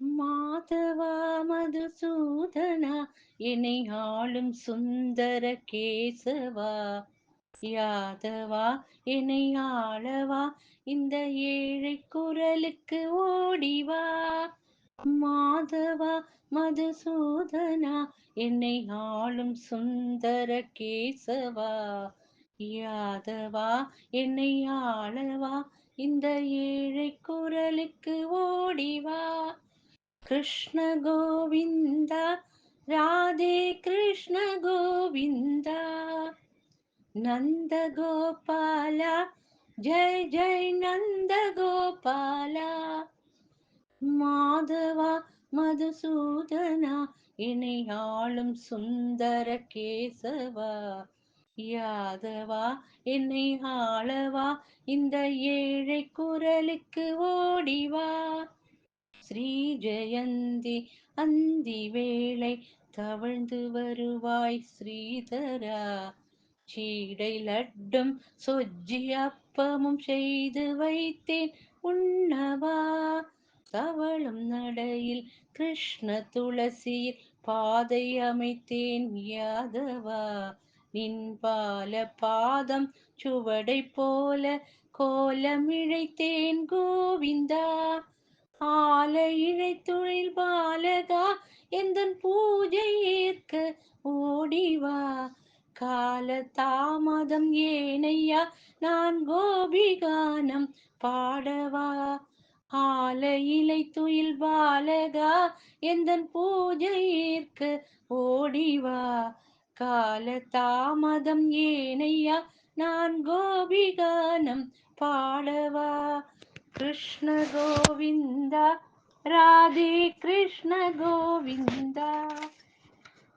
மாதவா மதுசூதனா என்னை ஆளும் சுந்தர கேசவா? யாதவா என்னை ஆளவா? இந்த ஏழை குரலுக்கு ஓடிவா. மாதவா மதுசூதனா என்னை ஆளும் சுந்தர கேசவா? யாதவா என்னை ஆளவா? இந்த ஏழை குரலுக்கு ஓடிவா. கிருஷ்ண கோவிந்தா ராதே கிருஷ்ண கோவிந்தா நந்த கோபாலா ஜெய் ஜெய் நந்த கோபாலா மாதவா மதுசூதனா இணையாளும் சுந்தர கேசவா யாதவா என்னை ஆளவா இந்த ஏழை குரலுக்கு ஓடிவா. ஸ்ரீ ஜெயந்தி அந்தி வேளை தவழ்ந்து வருவாய் ஸ்ரீதரா. சீடை லட்டும் சொஜ்ஜி அப்பமும் செய்து வைத்தேன் உண்ணவா. தவளும் நடையில் கிருஷ்ண துளசியில் பாதை அமைத்தேன் யாதவா. நின் பால பாதம் சுவடை போல கோலம் இழைத்தேன் கோவிந்தா. ஆல இழைத்துழில் பாலகா எந்தன் பூஜை ஏற்க ஓடிவா? கால தாமதம் ஏனையா நான் கோபிகானம் பாடவா? ஆல இலை துயில் பாலகா எந்தன் பூஜை ஏற்க ஓடிவா? கால தாமதம் ஏனையா நான் கோபிகானம் பாடவா? கிருஷ்ண கோவிந்தா ராதே கிருஷ்ண கோவிந்தா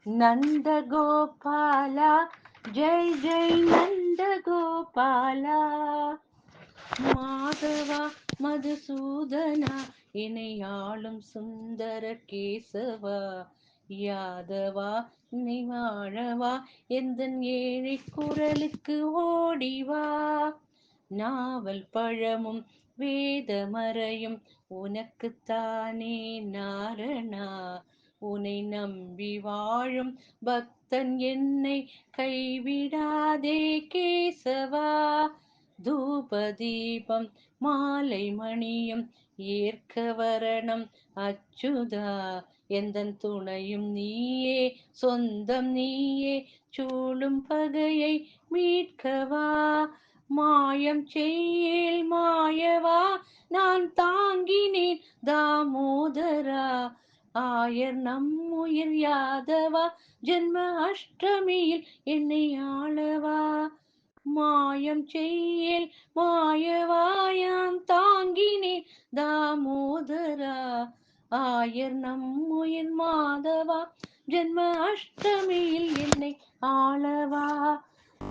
நந்த கோபாலா ஜெய் ஜெய் நந்த கோபாலா மாதவா மதுசூதனா இணையாளும் சுந்தர கேசவா யாதவா நீ வாழவா எந்த ஏழை குரலுக்கு ஓடிவா நாவல் பழமும் வேதமறையும். உனக்குத்தானே நாரணா? உனை நம்பி வாழும் பக்தன் என்னை கைவிடாதே கேசவா? தூபதீபம் மாலை மணியும் ஏற்க வரணம் அச்சுதா. எந்த துணையும் நீயே சொந்தம் நீயே சூழும் பகையை மீட்கவா? மாயம் செய்யேல் மாயவா? நான் தாங்கினேன் தாமோதரா. ஆயர் நம்முயிர் யாதவா? ஜென்ம அஷ்டமியில் என்னை ஆளவா? மாயம் செய்யேல் மாயவாயாம் தாங்கினேன் தாமோதரா. ஆயர் நம்முயிர் மாதவா? ஜென்ம அஷ்டமியில் என்னை ஆளவா?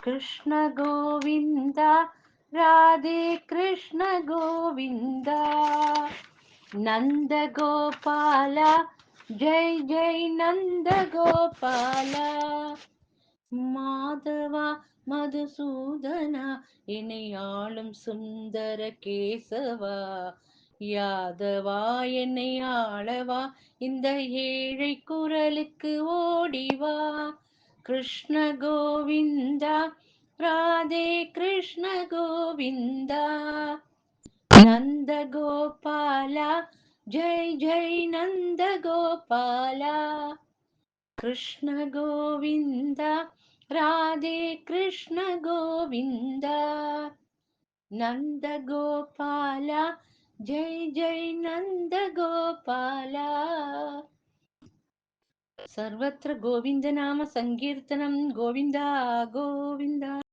கிருஷ்ண கோவிந்தா ராதே கிருஷ்ண கோவிந்தா நந்த கோபாலா ஜெய் ஜெய் நந்த கோபாலா மாதவா மதுசூதனா என்னை ஆளும் சுந்தர கேசவா? யாதவா என்னை ஆளவா? இந்த ஏழை குரலுக்கு ஓடிவா? कृष्ण गोविन्द राधे कृष्ण गोविन्द। कृष्णगोविन्द जय जै जै कृष्ण गोविन्द राधे कृष्ण कृष्णगोविन्द नन्दगोपाला जय जै नन्दगोपाला सर्वत्र गोविन्दनाम सङ्कीर्तनं गोविन्दा गोविन्दा